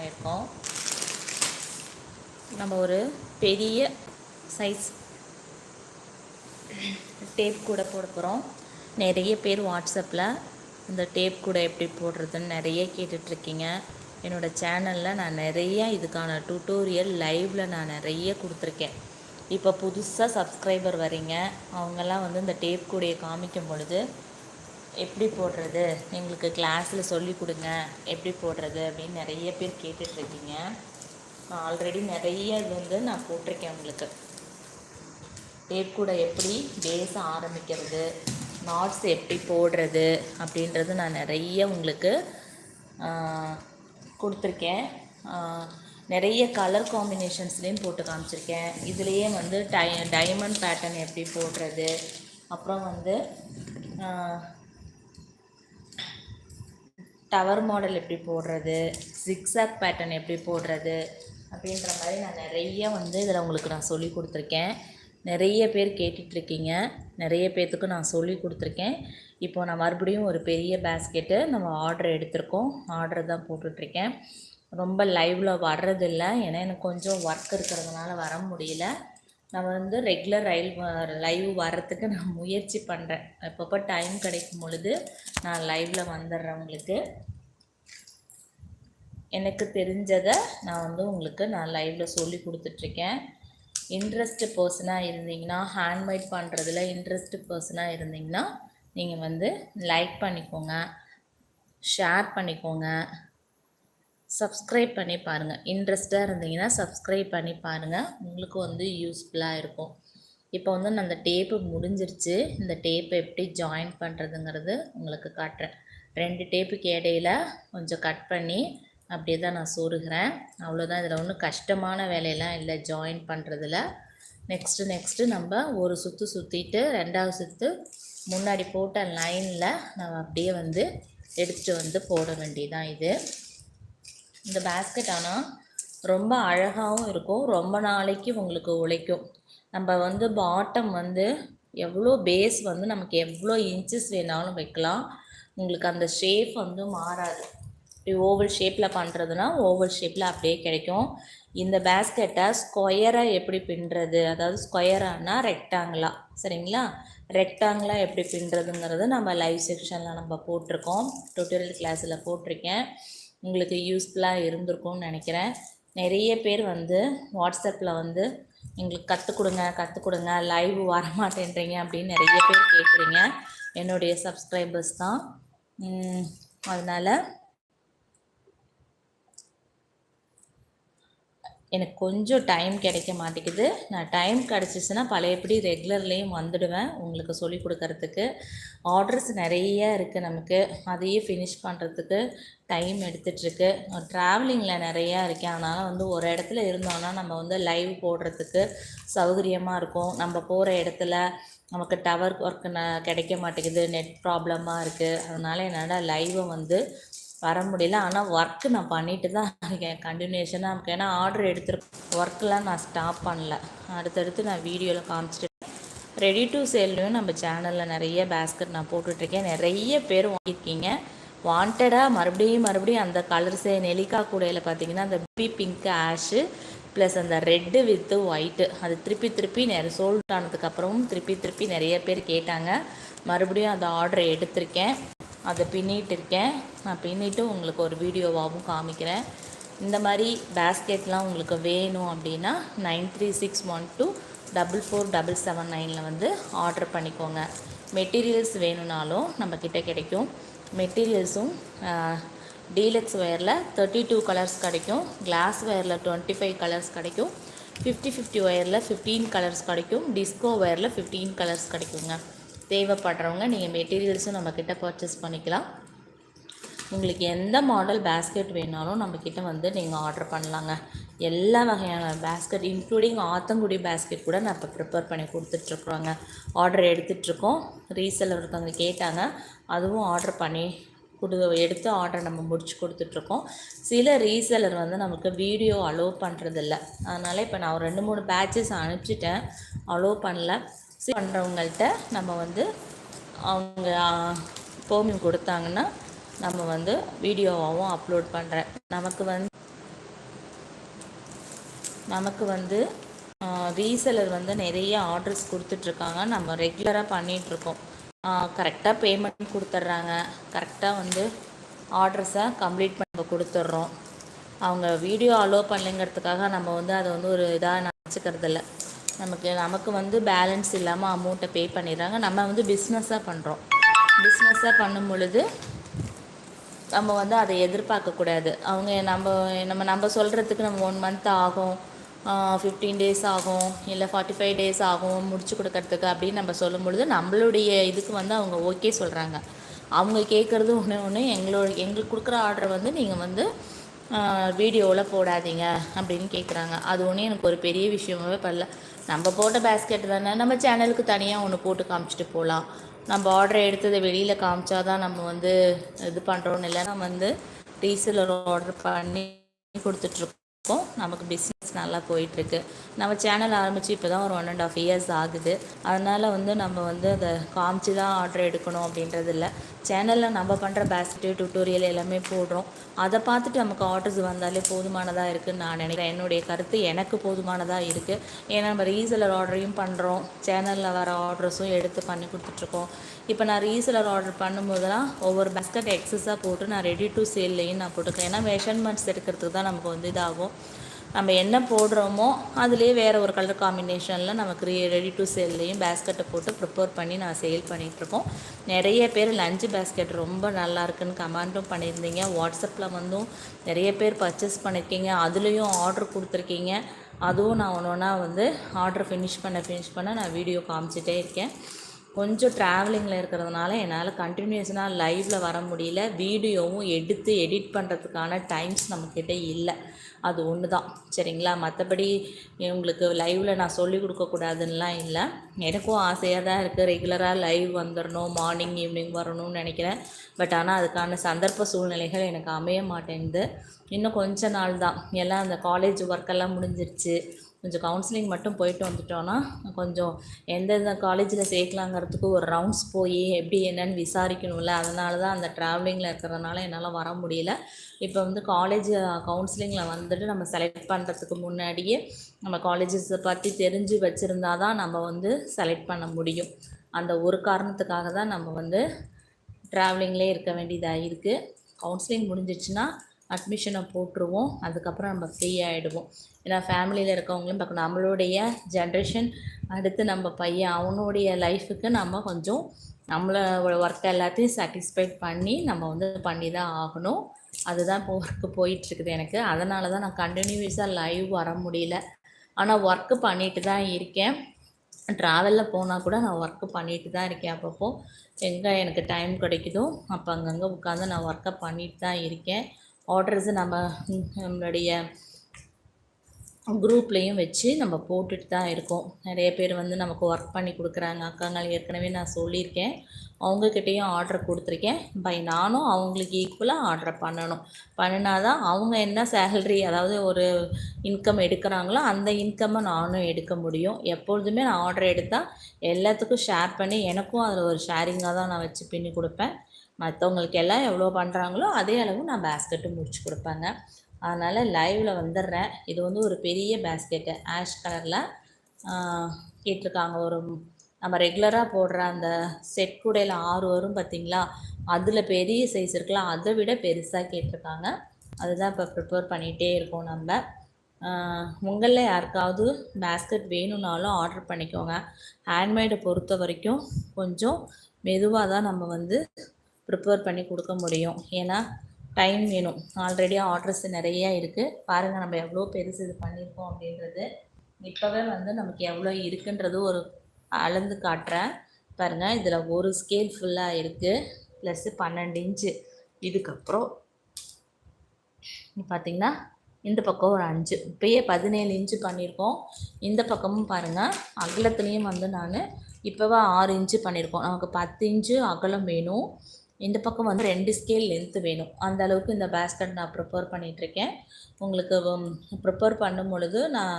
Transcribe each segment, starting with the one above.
ஆகிருக்கோம் நம்ம ஒரு பெரிய சைஸ் டேப் கூட போட போகிறோம் நிறைய பேர் வாட்ஸ்அப்பில் இந்த டேப் கூட எப்படி போடுறதுன்னு நிறைய கேட்டுட்ருக்கீங்க. என்னோடய சேனலில் நான் நிறைய இதுக்கான டுட்டோரியல் லைவில் நான் நிறைய கொடுத்துருக்கேன். இப்போ புதுசாக சப்ஸ்கிரைபர் வரீங்க அவங்கெல்லாம் வந்து இந்த டேப் கூடையை காமிக்கும் பொழுது எப்படி போடுறது? எங்களுக்கு கிளாஸில் சொல்லி கொடுங்க. எப்படி போடுறது அப்படின்னு நிறைய பேர் கேட்டுட்ருக்கீங்க. நான் ஆல்ரெடி நிறைய இது வந்து நான் போட்டிருக்கேன் உங்களுக்கு. டேப் கூட எப்படி பேச ஆரம்பிக்கிறது நாட்ஸ் எப்படி போடுறது அப்படின்றது நான் நிறைய உங்களுக்கு கொடுத்துருக்கேன். நிறைய கலர் காம்பினேஷன்ஸ்லேயும் போட்டு காமிச்சிருக்கேன். இதுலேயே வந்து டை டைமண்ட் பேட்டர்ன் எப்படி போடுறது அப்புறம் வந்து டவர் மாடல் எப்படி போடுறது ஜிக்ஸாக் பேட்டர்ன் எப்படி போடுறது அப்படின்ற மாதிரி நான் நிறைய வந்து இதில் உங்களுக்கு நான் சொல்லி கொடுத்துருக்கேன். நிறைய பேர் கேட்டுட்ருக்கீங்க. நிறைய பேர்த்துக்கு நான் சொல்லி கொடுத்துருக்கேன். இப்போ நான் மறுபடியும் ஒரு பெரிய பேஸ்கெட்டு நம்ம ஆர்டர் எடுத்திருக்கோம். ஆர்டர் தான் போட்டுட்ருக்கேன். ரொம்ப லைவில் வர்றதில்ல. ஏன்னா எனக்கு கொஞ்சம் ஒர்க் இருக்கிறதுனால வர முடியல. நான் வந்து ரெகுலர் ரயில் லைவ் வர்றதுக்கு நான் முயற்சி பண்ணுறேன் எப்பப்போ டைம் கிடைக்கும் பொழுது நான் லைவில் வந்துடுறேன் உங்களுக்கு. எனக்கு தெரிஞ்சதை நான் வந்து உங்களுக்கு நான் லைவில் சொல்லி கொடுத்துட்ருக்கேன். இன்ட்ரெஸ்ட்டு பர்சனாக இருந்தீங்கன்னா ஹேண்ட்மேட் பண்ணுறதுல இன்ட்ரெஸ்ட்டு பர்சனாக இருந்தீங்கன்னா நீங்கள் வந்து லைக் பண்ணிக்கோங்க ஷேர் பண்ணிக்கோங்க. சப்ஸ்கிரைப் பண்ணி பாருங்கள் இன்ட்ரெஸ்ட்டாக இருந்தீங்கன்னா சப்ஸ்கிரைப் பண்ணி பாருங்கள் உங்களுக்கு வந்து யூஸ்ஃபுல்லாக இருக்கும். இப்போ வந்து நான் அந்த டேப்பு முடிஞ்சிருச்சு. இந்த டேப்பை எப்படி ஜாயின் பண்ணுறதுங்கிறது உங்களுக்கு காட்டுறேன். ரெண்டு டேப்புக்கு இடையில் கொஞ்சம் கட் பண்ணி அப்படியே தான் நான் சொருகிறேன் அவ்வளோதான் இதில் ஒன்றும் கஷ்டமான வேலையெல்லாம் இல்லை. ஜாயின் பண்ணுறதுல நெக்ஸ்ட்டு நெக்ஸ்ட்டு நம்ம ஒரு சுற்று சுற்றிட்டு ரெண்டாவது சுற்று முன்னாடி போட்ட லைனில் நம்ம அப்படியே வந்து எடுத்துகிட்டு வந்து போட வேண்டியதான் இது. இந்த பேஸ்கெட் ஆனால் ரொம்ப அழகாகவும் இருக்கும். ரொம்ப நாளைக்கு உங்களுக்கு உழைக்கும். நம்ம வந்து பாட்டம் வந்து எவ்வளோ பேஸ் வந்து நமக்கு எவ்வளோ இன்ச்சஸ் வேணாலும் வைக்கலாம். உங்களுக்கு அந்த ஷேப் வந்து மாறாது. இப்படி ஓவல் ஷேப்பில் பண்ணுறதுனா ஓவல் ஷேப்பில் அப்படியே கிடைக்கும். இந்த பேஸ்கெட்டை ஸ்கொயராக எப்படி பின்னுறது? அதாவது ஸ்கொயரானா ரெக்டாங்கிளாக சரிங்களா? ரெக்டாங்கிளாக எப்படி பின்னுறதுங்கிறது நம்ம லைவ் செக்ஷனில் நம்ம போட்டிருக்கோம். டுட்டோரியல் கிளாஸில் போட்டிருக்கேன். உங்களுக்கு யூஸ்ஃபுல்லாக இருந்திருக்கும்னு நினைக்கிறேன். நிறைய பேர் வந்து வாட்ஸ்அப்பில் வந்து எங்களுக்கு கற்றுக் கொடுங்க கற்றுக் கொடுங்க லைவ் வர மாட்டேன்றீங்க அப்படின்னு நிறைய பேர் கேட்குறீங்க. என்னுடைய சப்ஸ்கிரைபர்ஸ் தான். அதனால் எனக்கு கொஞ்சம் டைம் கிடைக்க மாட்டேங்குது. நான் டைம் கிடச்சிச்சின்னா பழையபடி ரெகுலர்லேயும் வந்துடுவேன். உங்களுக்கு சொல்லி கொடுக்கறதுக்கு. ஆர்டர்ஸ் நிறைய இருக்குது நமக்கு. அதையே ஃபினிஷ் பண்ணுறதுக்கு டைம் எடுத்துகிட்ருக்கு ட்ராவலிங்கில் நிறையா இருக்கேன். அதனால் வந்து ஒரு இடத்துல இருந்தோன்னா நம்ம வந்து லைவ் போடுறதுக்கு சௌகரியமாக இருக்கும். நம்ம போகிற இடத்துல நமக்கு டவர் ஒர்க் கிடைக்க மாட்டேங்குது. நெட் ப்ராப்ளமாக இருக்குது அதனால் என்னால் லைவை வந்து வர முடியல. ஆனால் ஒர்க்கு நான் பண்ணிட்டு தான் இருக்கேன். கண்டினியூஷனாக நமக்கு ஏன்னா ஆர்டர் எடுத்துருக்கேன் ஒர்க்கெலாம் நான் ஸ்டாப் பண்ணல. அடுத்தடுத்து நான் வீடியோவில் காமிச்சிட்டு ரெடி டு சேல்லையும் நம்ம சேனலில் நிறைய பேஸ்கெட் நான் போட்டுட்ருக்கேன். நிறைய பேர் வாங்கியிருக்கீங்க. வாண்டடாக மறுபடியும் மறுபடியும் அந்த கலர்ஸே நெல்லிக்காய் கூடையில் பார்த்தீங்கன்னா அந்த பி பிங்க் ஆஷு ப்ளஸ் அந்த ரெட்டு வித்து ஒயிட்டு அது திருப்பி திருப்பி நிறைய சோல்ட் ஆனதுக்கப்புறமும் திருப்பி திருப்பி நிறைய பேர் கேட்டாங்க. மறுபடியும் அந்த ஆர்டரை எடுத்திருக்கேன். அதை பின்னிட்டு இருக்கேன். நான் பின்னிட்டு உங்களுக்கு ஒரு வீடியோவாகவும் காமிக்கிறேன். இந்த மாதிரி பேஸ்கெட்லாம் உங்களுக்கு வேணும் அப்படின்னா nine three six one two double four double seven நைனில் வந்து ஆர்டர் பண்ணிக்கோங்க. மெட்டீரியல்ஸ் வேணும்னாலும் நம்மக்கிட்ட கிடைக்கும். மெட்டீரியல்ஸும் டீலக்ஸ் ஒயரில் தேர்ட்டி டூ கலர்ஸ் கிடைக்கும். கிளாஸ் ஒயரில் டுவெண்ட்டி ஃபைவ் கலர்ஸ் கிடைக்கும். ஃபிஃப்டி ஃபிஃப்டி ஒயரில் ஃபிஃப்டீன் கலர்ஸ் கிடைக்கும். டிஸ்கோ ஒயரில் ஃபிஃப்டீன் கலர்ஸ் கிடைக்குங்க. தேவைப்படுறவங்க நீங்கள் மெட்டீரியல்ஸும் நம்மக்கிட்ட பர்ச்சேஸ் பண்ணிக்கலாம். உங்களுக்கு எந்த மாடல் பேஸ்கெட் வேணாலும் நம்மக்கிட்ட வந்து நீங்கள் ஆர்டர் பண்ணலாங்க. எல்லா வகையான பேஸ்கெட் இன்க்ளூடிங் ஆத்தங்குடி பேஸ்கெட் கூட நான் இப்போ ப்ரிப்பேர் பண்ணி கொடுத்துட்ருக்குறோங்க. ஆர்டர் எடுத்துகிட்ருக்கோம் ரீசெல்லர் ஒருத்தவங்க கேட்டாங்க. அதுவும் ஆர்டர் பண்ணி கொடு எடுத்து ஆர்டர் நம்ம முடிச்சு கொடுத்துட்ருக்கோம். சில ரீசெலர் வந்து நமக்கு வீடியோ அலோவ் பண்ணுறதில்ல அதனால் இப்போ நான் ஒரு ரெண்டு மூணு பேட்சஸ் அனுப்பிச்சிட்டேன். அலோவ் பண்ணல. பண்ணுறவங்கள்ட்ட நம்ம வந்து அவங்க போமியம் கொடுத்தாங்கன்னா நம்ம வந்து வீடியோவாகவும் அப்லோட் பண்ணுறேன் நமக்கு வந்து நமக்கு வந்து ரீசெலர் வந்து நிறைய ஆர்டர்ஸ் கொடுத்துட்ருக்காங்க. நம்ம ரெகுலராக பண்ணிகிட்ருக்கோம் கரெக்டாக பேமெண்ட் கொடுத்துட்றாங்க. கரெக்டாக வந்து ஆர்டர்ஸை கம்ப்ளீட் பண்ண கொடுத்துட்றோம். அவங்க வீடியோ அலோவ் பண்ணலைங்கிறதுக்காக நம்ம வந்து அதை வந்து ஒரு இதாக நினச்சிக்கிறது இல்லை நமக்கு நமக்கு வந்து பேலன்ஸ் இல்லாமல் அமௌண்ட்டை பே பண்ணிடுறாங்க. நம்ம வந்து பிஸ்னஸாக பண்ணுறோம் பிஸ்னஸாக பண்ணும் பொழுது நம்ம வந்து அதை எதிர்பார்க்கக்கூடாது அவங்க நம்ம நம்ம நம்ம சொல்கிறதுக்கு நம்ம ஒன் மந்த் ஆகும். ஃபிஃப்டீன் டேஸ் ஆகும். இல்லை ஃபார்ட்டி ஃபைவ் டேஸ் ஆகும். முடிச்சு கொடுக்கறதுக்கு அப்படின்னு நம்ம சொல்லும் பொழுது நம்மளுடைய இதுக்கு வந்து அவங்க ஓகே சொல்கிறாங்க அவங்க கேட்குறது ஒன்று ஒன்று எங்களோட எங்களுக்கு கொடுக்குற ஆர்டர் வந்து நீங்கள் வந்து வீடியோவில் போடாதீங்க அப்படின்னு கேட்குறாங்க. அது ஒன்றும் எனக்கு ஒரு பெரிய விஷயமாவே படல. நம்ம போட்ட பேஸ்கெட் தானே? நம்ம சேனலுக்கு தனியாக ஒன்று போட்டு காமிச்சிட்டு போகலாம் நம்ம ஆர்டர் எடுத்ததை வெளியில் காமிச்சா தான் நம்ம வந்து இது பண்ணுறோன்னு இல்லைன்னா வந்து ரீசெலர் ஆர்டர் பண்ணி கொடுத்துட்ருக்கோம் நமக்கு பிஸ்னஸ் நல்லா போயிட்டுருக்கு. நம்ம சேனல் ஆரம்பித்து இப்போ தான் ஒரு ஒன் அண்ட் ஆஃப் இயர்ஸ் ஆகுது. அதனால் வந்து நம்ம வந்து அதை காமிச்சு தான் ஆர்டர் எடுக்கணும் அப்படின்றது இல்லை. சேனலில் நம்ம பண்ணுற பேஸ்கெட்டு டியூட்டோரியல் எல்லாமே போடுறோம். அதை பார்த்துட்டு நமக்கு ஆர்டர்ஸ் வந்தாலே போதுமானதாக இருக்குதுன்னு நான் நினைக்கிறேன். என்னுடைய கருத்து எனக்கு போதுமானதாக இருக்குது ஏன்னா நம்ம ரீசெலர் ஆர்டரையும் பண்ணுறோம் சேனலில் வர ஆர்டர்ஸும் எடுத்து பண்ணி கொடுத்துட்ருக்கோம். இப்போ நான் ரீசெலர் ஆர்டர் பண்ணும்போதெல்லாம் ஒவ்வொரு பேஸ்கெட் எக்ஸஸாக போட்டு நான் ரெடி டு சேல்லையும் நான் போட்டுக்கிறேன். ஏன்னா மெஷர்மெண்ட்ஸ் எடுக்கிறதுக்கு தான் நமக்கு வந்து இதாகும். நம்ம என்ன போடுறோமோ அதுலேயே வேறு ஒரு கலர் காம்பினேஷனில் நமக்கு ரீ ரெடி டு சேல்லையும் பேஸ்கெட்டை போட்டு ப்ரிப்பேர் பண்ணி நான் சேல் பண்ணிகிட்ருக்கோம் நிறைய பேர் லஞ்சு பேஸ்கெட் ரொம்ப நல்லா இருக்குன்னு கமெண்ட்டும் பண்ணியிருந்தீங்க. வாட்ஸ்அப்பில் வந்தும் நிறைய பேர் பர்ச்சேஸ் பண்ணியிருக்கீங்க அதுலேயும் ஆர்டர் கொடுத்துருக்கீங்க. அதுவும் நான் ஒன்று ஒன்றா வந்து ஆர்டர் ஃபினிஷ் பண்ண ஃபினிஷ் பண்ண நான் வீடியோ காமிச்சிட்டே இருக்கேன். கொஞ்சம் ட்ராவலிங்கில் இருக்கிறதுனால என்னால் கண்டினியூஸ்னாக லைவில் வர முடியல. வீடியோவும் எடுத்து எடிட் பண்ணுறதுக்கான டைம்ஸ் நம்மக்கிட்ட இல்லை. அது ஒன்று தான் சரிங்களா? மற்றபடி உங்களுக்கு லைவில் நான் சொல்லிக் கொடுக்கக்கூடாதுன்னெலாம் இல்லை. எனக்கும் ஆசையாக தான் இருக்குது ரெகுலராக லைவ் வந்துடணும் மார்னிங் ஈவினிங் வரணும்னு நினைக்கிறேன். பட் ஆனால் அதுக்கான சந்தர்ப்ப சூழ்நிலைகள் எனக்கு அமைய மாட்டேங்குது. இன்னும் கொஞ்ச நாள் தான் எல்லாம் அந்த காலேஜ் ஒர்க்கெல்லாம் முடிஞ்சிருச்சு. கொஞ்சம் கவுன்சிலிங் மட்டும் போயிட்டு வந்துட்டோன்னா கொஞ்சம் எந்தெந்த காலேஜில் சேர்க்கலாங்கிறதுக்கு ஒரு ரவுண்ட்ஸ் போய் எப்படி என்னன்னு விசாரிக்கணும்ல. அதனால தான் அந்த ட்ராவலிங்கில் இருக்கிறதுனால என்னால் வர முடியல. இப்போ வந்து காலேஜ் கவுன்சிலிங்கில் வந்துட்டு நம்ம செலக்ட் பண்ணுறதுக்கு முன்னாடியே நம்ம காலேஜஸை பற்றி தெரிஞ்சு வச்சுருந்தா தான் நம்ம வந்து செலக்ட் பண்ண முடியும். அந்த ஒரு காரணத்துக்காக தான் நம்ம வந்து ட்ராவலிங்லேயே இருக்க வேண்டியதாக இருக்குது கவுன்சிலிங் முடிஞ்சிச்சுன்னா அட்மிஷனை போட்டுருவோம். அதுக்கப்புறம் நம்ம ஃப்ரீ ஆகிடுவோம் ஏன்னா ஃபேமிலியில் இருக்கவங்களும் பார்க்கணும். நம்மளுடைய ஜென்ரேஷன் அடுத்து நம்ம பையன் அவனுடைய லைஃபுக்கு நம்ம கொஞ்சம் நம்மளோட ஒர்க் எல்லாத்தையும் சாட்டிஸ்ஃபைட் பண்ணி நம்ம வந்து பண்ணி தான் ஆகணும். அதுதான் இப்போ ஒர்க்கு போயிட்டுருக்குது எனக்கு. அதனால தான் நான் கண்டினியூஸாக லைவ் வர முடியல. ஆனால் ஒர்க்கு பண்ணிட்டு தான் இருக்கேன் ட்ராவலில் போனால் கூட நான் ஒர்க்கு பண்ணிட்டு தான் இருக்கேன் அப்பப்போ. எங்கே எனக்கு டைம் கிடைக்குதோ அப்போ அங்கங்கே உட்காந்து நான் ஒர்க்கை பண்ணிட்டு தான் இருக்கேன். ஆர்டர்ஸு நம்ம நம்மளுடைய குரூப்லேயும் வச்சு நம்ம போட்டுட்டு தான் இருக்கோம். நிறைய பேர் வந்து நமக்கு ஒர்க் பண்ணி கொடுக்குறாங்க. அக்காங்கள் ஏற்கனவே நான் சொல்லியிருக்கேன். அவங்கக்கிட்டேயும் ஆர்டர் கொடுத்துருக்கேன். பை நானும் அவங்களுக்கு ஈக்குவலாக ஆர்டர் பண்ணணும். பண்ணினா தான் அவங்க என்ன சேலரி அதாவது ஒரு இன்கம் எடுக்கிறாங்களோ அந்த இன்கம்மை நானும் எடுக்க முடியும். எப்பொழுதுமே நான் ஆர்டர் எடுத்தால் எல்லாத்துக்கும் ஷேர் பண்ணி எனக்கும் அதில் ஒரு ஷேரிங்காக தான் நான் வச்சு பின்னி கொடுப்பேன். மற்றவங்களுக்கு எல்லாம் எவ்வளோ பண்ணுறாங்களோ அதே அளவு நான் பேஸ்கெட்டும் முடிச்சு கொடுப்பேங்க. அதனால் லைவில் வந்துடுறேன். இது வந்து ஒரு பெரிய பேஸ்கெட்டு ஆஷ் கலரில் கேட்டிருக்காங்க. ஒரு நம்ம ரெகுலராக போடுற அந்த செட் கூடையில் ஆறு வரும் பார்த்திங்களா? அதில் பெரிய சைஸ் இருக்கலாம் அதை விட பெருசாக கேட்டிருக்காங்க. அதுதான் இப்போ ப்ரிப்பேர் பண்ணிகிட்டே இருக்கோம் நம்ம. உங்களில் யாருக்காவது பேஸ்கெட் வேணும்னாலும் ஆர்டர் பண்ணிக்கோங்க. ஹேண்ட்மேடை பொறுத்த வரைக்கும் கொஞ்சம் மெதுவாக தான் நம்ம வந்து ப்ரிப்பேர் பண்ணி கொடுக்க முடியும். ஏன்னா டைம் வேணும். ஆல்ரெடி ஆர்டர்ஸ் நிறைய இருக்குது பாருங்கள் நம்ம எவ்வளோ பெருசு இது பண்ணியிருக்கோம் அப்படின்றது. இப்போவே வந்து நமக்கு எவ்வளோ இருக்குன்றது ஒரு அளந்து காட்டுறேன். பாருங்கள் இதில் ஒரு ஸ்கேல் ஃபுல்லாக இருக்குது ப்ளஸ்ஸு பன்னெண்டு இன்ச்சு இதுக்கப்புறம் பார்த்திங்கன்னா இந்த பக்கம் ஒரு அஞ்சு. இப்போயே பதினேழு இன்ச்சு பண்ணியிருக்கோம். இந்த பக்கமும் பாருங்கள் அகலத்துலேயும் வந்து நான் இப்போவே ஆறு இன்ச்சு பண்ணியிருக்கோம். நமக்கு பத்து இன்ச்சு அகலம் வேணும். இந்த பக்கம் வந்து ரெண்டு ஸ்கேல் லென்த்து வேணும். அந்த அளவுக்கு இந்த பேஸ்கட் நான் ப்ரிப்பேர் பண்ணிகிட்ருக்கேன் உங்களுக்கு um, ப்ரிப்பேர் பண்ணும் பொழுது நான்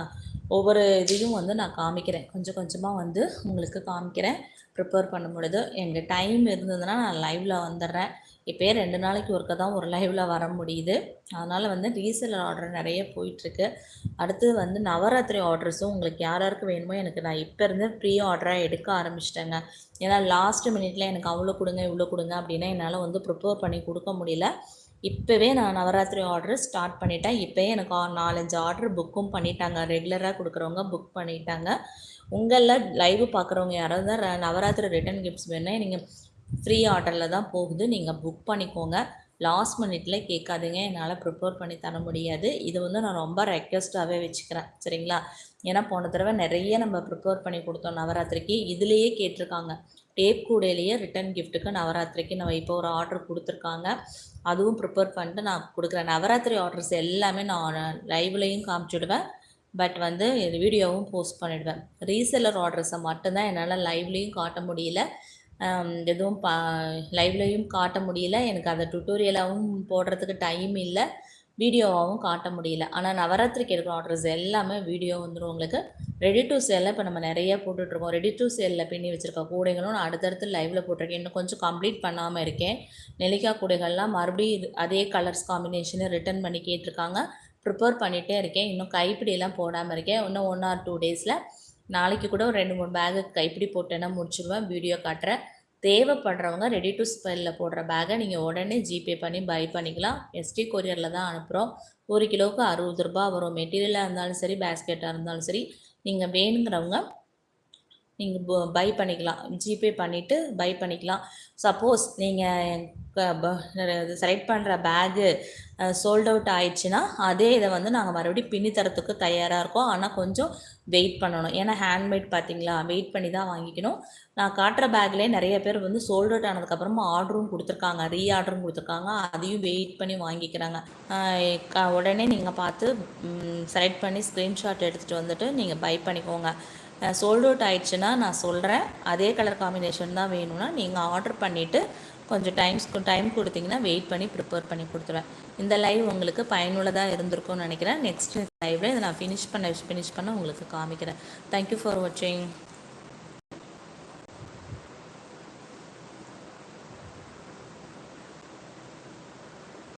ஒவ்வொரு இதையும் வந்து நான் காமிக்கிறேன். கொஞ்சம் கொஞ்சமாக வந்து உங்களுக்கு காமிக்கிறேன். ப்ரிப்பேர் பண்ணும் பொழுது எங்கள் டைம் இருந்ததுன்னா நான் லைவில் வந்துடுறேன். இப்போயே ரெண்டு நாளைக்கு ஒருக்க தான் ஒரு லைவில் வர முடியுது. அதனால் வந்து ரீசேலர் ஆர்டர் நிறைய போயிட்டுருக்கு. அடுத்தது வந்து நவராத்திரி ஆர்டர்ஸும் உங்களுக்கு யார் யாருக்கு வேணுமோ எனக்கு நான் இப்போ இருந்து ப்ரீ ஆர்டராக எடுக்க ஆரம்பிச்சிட்டேங்க. ஏன்னா லாஸ்ட் மினிட்ல எனக்கு அவ்வளோ கொடுங்க இவ்வளோ கொடுங்க அப்படின்னா என்னால் வந்து ப்ரிப்பேர் பண்ணி கொடுக்க முடியல. இப்போவே நான் நவராத்திரி ஆர்டர் ஸ்டார்ட் பண்ணிட்டேன். இப்போயே எனக்கு ஆ- நாலஞ்சு ஆர்டர் புக்கும் பண்ணிட்டாங்க. ரெகுலராக கொடுக்குறவங்க புக் பண்ணிட்டாங்க. உங்களில் லைவ் பார்க்குறவங்க யாராவது தான் நவராத்திரி ரிட்டன் கிஃப்ட்ஸ் வேணுன்னா நீங்கள் ஃப்ரீ ஆர்டரில் தான் போகுது. நீங்கள் புக் பண்ணிக்கோங்க. லாஸ்ட் மினிட்ல கேட்காதுங்க. என்னால் ப்ரிப்பேர் பண்ணி தர முடியாது. இது வந்து நான் ரொம்ப ரெக்வஸ்ட்டாகவே வச்சுக்கிறேன். சரிங்களா? ஏன்னா போன தடவை நிறைய நம்ம ப்ரிப்பேர் பண்ணி கொடுத்தோம் நவராத்திரிக்கு. இதுலேயே கேட்டிருக்காங்க. டேப் கூடையிலேயே ரிட்டன் கிஃப்ட்டுக்கு நவராத்திரிக்கு நம்ம இப்போ ஒரு ஆர்டர் கொடுத்துருக்காங்க. அதுவும் ப்ரிப்பேர் பண்ணிட்டு நான் கொடுக்குறேன். நவராத்திரி ஆர்டர்ஸ் எல்லாமே நான் லைவ்லேயும் காமிச்சுடுவேன். பட் வந்து வீடியோவும் போஸ்ட் பண்ணிடுவேன். ரீசெல்லர் ஆர்டர்ஸை மட்டும்தான் என்னால் லைவ்லேயும் காட்ட முடியல. எதுவும் பா லைவ்லேயும் காட்ட முடியல. எனக்கு அதை டுட்டோரியலாகவும் போடுறதுக்கு டைம் இல்லை. வீடியோவாகவும் காட்ட முடியல. ஆனால் நவராத்திரிக்கு எடுக்கிற ஆர்டர்ஸ் எல்லாமே வீடியோ வந்துடும் உங்களுக்கு ரெடி டு சேலில் இப்போ நம்ம நிறைய போட்டுட்ருக்கோம். ரெடி டு சேலில் பின்னி வச்சுருக்க கூடைகளும் நான் அடுத்தடுத்து லைவில் போட்டிருக்கேன். இன்னும் கொஞ்சம் கம்ப்ளீட் பண்ணாமல் இருக்கேன். நெல்லிக்காய் கூடைகள்லாம் மறுபடியும் அதே கலர்ஸ் காம்பினேஷனை ரிட்டர்ன் பண்ணி கேட்டிருக்காங்க. ப்ரிப்பேர் பண்ணிகிட்டே இருக்கேன். இன்னும் கைப்பிடியெல்லாம் போடாமல் இருக்கேன். இன்னும் ஒன் ஆர் டூ டேஸில் நாளைக்கு கூட ஒரு ரெண்டு மூணு பேக்கு கைப்பிடி போட்டேன்னா முடிச்சிடுவேன் வீடியோ காட்டுறேன். தேவைப்படுறவங்க ரெடி டு ஸ்பெல்லில் போடுற பேக்கை நீங்கள் உடனே ஜிபே பண்ணி பை பண்ணிக்கலாம். எஸ்டி கொரியரில் தான் அனுப்புகிறோம் ஒரு கிலோவுக்கு அறுபது ரூபாய் வரும். மெட்டீரியலாக இருந்தாலும் சரி பேஸ்கெட்டாக இருந்தாலும் சரி நீங்கள் வேணுங்கிறவங்க நீங்கள் பை பண்ணிக்கலாம். ஜிபே பண்ணிவிட்டு பை பண்ணிக்கலாம். சப்போஸ் நீங்கள் செலக்ட் பண்ணுற பேகு சோல்ட் அவுட் ஆயிடுச்சுன்னா அதே இதை வந்து நாங்கள் மறுபடியும் பின்னி தரத்துக்கு தயாராக இருக்கோம். ஆனால் கொஞ்சம் வெயிட் பண்ணணும். ஏன்னா ஹேண்ட்மேட் பார்த்தீங்களா? வெயிட் பண்ணி தான் வாங்கிக்கணும். நான் காட்டுற பேக்லேயே நிறைய பேர் வந்து சோல்ட் அவுட் ஆனதுக்கப்புறமா ஆர்டரும் கொடுத்துருக்காங்க. ரீ ஆர்டரும் கொடுத்துருக்காங்க. அதையும் வெயிட் பண்ணி வாங்கிக்கிறாங்க. உடனே நீங்கள் பார்த்து செலக்ட் பண்ணி ஸ்க்ரீன்ஷாட் எடுத்துகிட்டு வந்துட்டு நீங்கள் பை பண்ணிக்கோங்க. சோல்ட் அவுட் ஆயிடுச்சுன்னா நான் சொல்கிறேன் அதே கலர் காம்பினேஷன் தான் வேணும்னா நீங்கள் ஆர்டர் பண்ணிவிட்டு கொஞ்சம் டைம்ஸ் டைம் கொடுத்தீங்கன்னா வெயிட் பண்ணி ப்ரிப்பேர் பண்ணி கொடுத்துருவேன். இந்த லைவ் உங்களுக்கு பயனுள்ளதாக இருந்திருக்கும்னு நினைக்கிறேன். நெக்ஸ்ட் லைவில் இதை நான் ஃபினிஷ் பண்ண ஃபினிஷ் பண்ண உங்களுக்கு காமிக்கிறேன். தேங்க்யூ ஃபார் வாட்சிங்